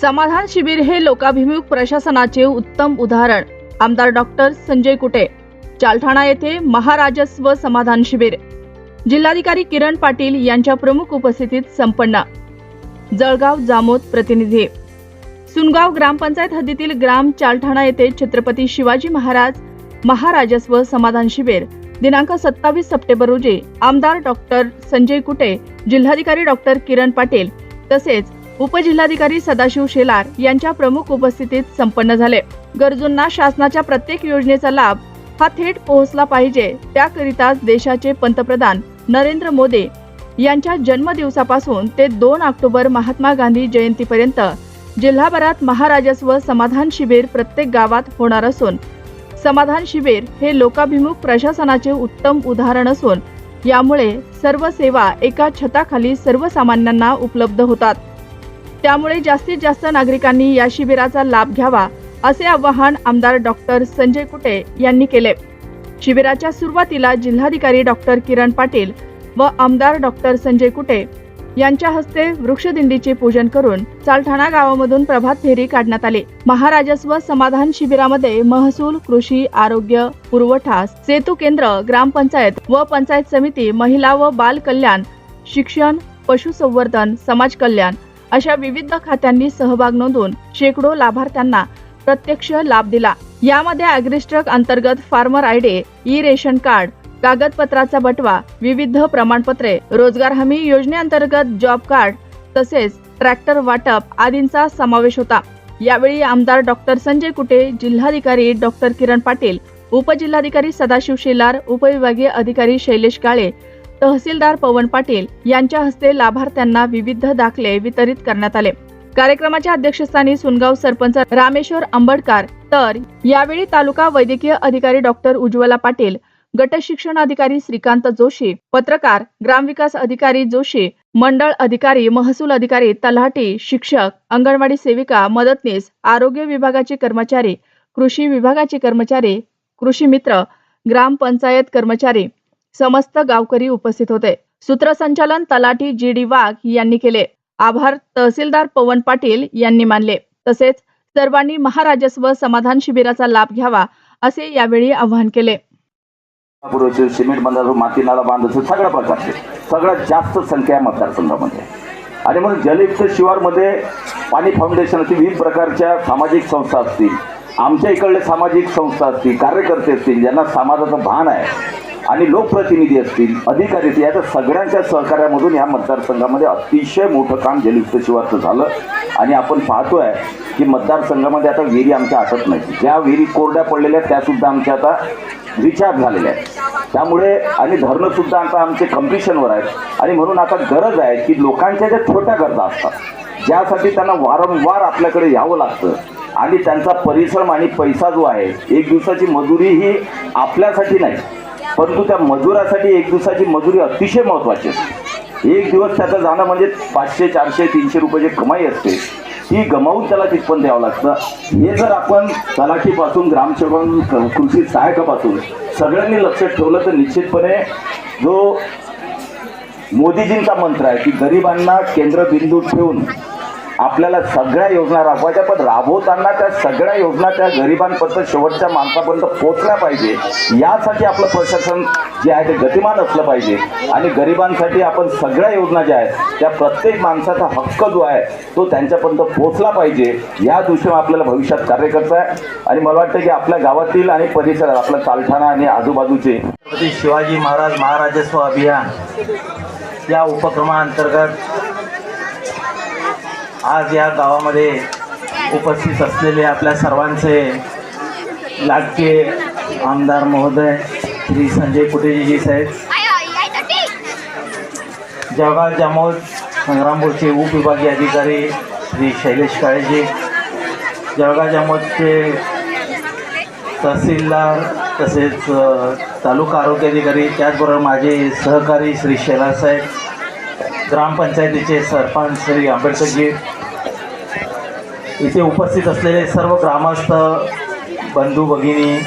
समाधान शिबिर हे लोकाभिमुख प्रशासनाचे उत्तम उदाहरण. आमदार डॉक्टर संजय कुटे चालठाणा येथे महाराजस्व समाधान शिबिर. जिल्हाधिकारी किरण पाटील यांच्या प्रमुख उपस्थितीत संपन्न. जळगाव जामोद प्रतिनिधी. सुनगाव ग्रामपंचायत हद्दीतील ग्राम चालठाणा येथे छत्रपती शिवाजी महाराज महाराजस्व समाधान शिबिर. दिनांक सत्तावीस सप्टेंबर रोजी आमदार डॉक्टर संजय कुटे जिल्हाधिकारी डॉक्टर किरण पाटील तसेच उपजिल्हाधिकारी सदाशिव शेलार यांच्या प्रमुख उपस्थितीत संपन्न झाले. गरजूंना शासनाच्या प्रत्येक योजनेचा लाभ हा थेट पोहोचला पाहिजे त्याकरिताच देशाचे पंतप्रधान नरेंद्र मोदी यांच्या जन्मदिवसापासून ते दोन ऑक्टोबर महात्मा गांधी जयंतीपर्यंत जिल्हाभरात महाराजस्व समाधान शिबिर प्रत्येक गावात होणार असून समाधान शिबिर हे लोकाभिमुख प्रशासनाचे उत्तम उदाहरण असून यामुळे सर्व सेवा एका छताखाली सर्वसामान्यांना उपलब्ध होतात. त्यामुळे जास्तीत जास्त नागरिकांनी या शिबिराचा लाभ घ्यावा असे आवाहन आमदार डॉक्टर संजय कुटे यांनी केले. शिबिराच्या सुरुवातीला जिल्हाधिकारी डॉक्टर किरण पाटील व आमदार डॉक्टर संजय कुटे यांच्या हस्ते वृक्षदिंडीचे पूजन करून चालठाणा गावामधून प्रभात फेरी काढण्यात आली. महाराजस्व समाधान शिबिरामध्ये महसूल कृषी आरोग्य पुरवठा सेतू केंद्र ग्रामपंचायत व पंचायत समिती महिला व बाल कल्याण शिक्षण पशुसंवर्धन समाज कल्याण अशा विविध खात्यांनी सहभाग नोंदवून शेकडो लाभार्थ्यांना प्रत्यक्ष लाभ दिला. यामध्ये अॅग्रिस्ट्रक अंतर्गत farmer ID e ration card कागदपत्राचा बटवा विविध प्रमाणपत्रे रोजगार हमी योजनेअंतर्गत जॉब कार्ड तसेच ट्रॅक्टर वाटप आदींचा समावेश होता. यावेळी आमदार डॉक्टर संजय कुटे जिल्हाधिकारी डॉक्टर किरण पाटील उपजिल्हाधिकारी सदाशिव शेलार उपविभागीय अधिकारी शैलेश काळे तहसीलदार पवन पाटील यांच्या हस्ते लाभार्थ्यांना विविध दाखले वितरित करण्यात आले. कार्यक्रमाच्या अध्यक्षस्थानी सुनगाव सरपंच रामेश्वर आंबडकर तर यावेळी तालुका वैद्यकीय अधिकारी डॉक्टर उज्ज्वला पाटील गट शिक्षण अधिकारी श्रीकांत जोशी पत्रकार ग्रामविकास अधिकारी जोशी मंडळ अधिकारी महसूल अधिकारी तलाठी शिक्षक अंगणवाडी सेविका मदतनीस आरोग्य विभागाचे कर्मचारी कृषी विभागाचे कर्मचारी कृषी मित्र ग्रामपंचायत कर्मचारी समस्त गावकरी उपस्थित होते. सूत्रसंचालन तलाठी जी डी वाघ यांनी केले. आभार तहसीलदार पवन पाटील यांनी मानले. तसेच सर्वांनी महाराजस्व समाधान शिबिराचा लाभ घ्यावा असे यावेळी आवाहन केले. सिमेंट बांधायचं माती नाला बांधायचं सगळ्या प्रकारचे सगळ्यात जास्त संख्या मतदारसंघामध्ये. आणि म्हणून जलयुक्त शिवारमध्ये पाणी फाउंडेशनची विविध प्रकारच्या सामाजिक संस्था असतील आमच्या इकडले सामाजिक संस्था असतील कार्यकर्ते असतील ज्यांना समाजाचं भान आहे आणि लोकप्रतिनिधी असतील अधिकारी असतील याच्या सगळ्यांच्या सहकार्यामधून या मतदारसंघामध्ये अतिशय मोठं काम जलयुक्त शिवारचं झालं. आणि आपण पाहतोय की मतदारसंघामध्ये आता विहिरी आमच्या आटत नाही ज्या विहिरी कोरड्या पडलेल्या आहेत त्यासुद्धा आमच्या आता रिचार्ज झालेल्या आहेत. त्यामुळे आणि धरणं सुद्धा आता आमचे कम्पिटिशनवर आहेत. आणि म्हणून आता गरज आहे की लोकांच्या ज्या छोट्या गरजा असतात ज्यासाठी त्यांना वारंवार आपल्याकडे यावं लागतं. आणि त्यांचा परिश्रम आणि पैसा जो आहे एक दिवसाची मजुरी ही आपल्यासाठी नाही. परंतु त्या मजुरासाठी एक दिवसाची मजुरी अतिशय महत्त्वाची असते. एक दिवस त्याचं जाणं म्हणजे पाचशे चारशे तीनशे रुपयाची कमाई असते. ती गमावून त्याला तिथपण द्यावं लागतं. हे जर आपण तलाठीपासून ग्रामसेवक कृषी सहायकापासून सगळ्यांनी लक्षात ठेवलं तर निश्चितपणे जो मोदीजींचा मंत्र आहे की गरिबांना केंद्रबिंदू ठेवून आपल्याला सगळ्या योजना राबवायच्या पण राबवताना त्या सगळ्या योजना त्या गरिबांपर्यंत शेवटच्या माणसापर्यंत पोहोचल्या पाहिजे. यासाठी आपलं प्रशासन जे आहे ते गतिमान असलं पाहिजे. आणि गरिबांसाठी आपण सगळ्या योजना ज्या आहेत त्या प्रत्येक माणसाचा हक्क जो आहे तो त्यांच्यापर्यंत पोहोचला पाहिजे. या दृष्टीने आपल्याला भविष्यात कार्य करत आहे आणि मला वाटतं की आपल्या गावातील आणि परिसरात आपला चालठाणा आणि आजूबाजूचे शिवाजी महाराज महाराजस्व अभियान या उपक्रमाअंतर्गत आज या गावामध्ये उपस्थित असलेले आपल्या सर्वांचे लाडके आमदार महोदय श्री संजय कुटेजी साहेब. जळगाव जामोद संग्रामपूरचे उपविभागीय अधिकारी श्री शैलेश काळेजी. जळगाव जामोदचे तहसीलदार तसेच तालुका आरोग्य अधिकारी त्याचबरोबर माझे सहकारी श्री शैलासाहेब ग्रामपंचायतीचे सरपंच श्री आंबेडकरजी. इथे उपस्थित असलेले सर्व ग्रामस्थ बंधू भगिनी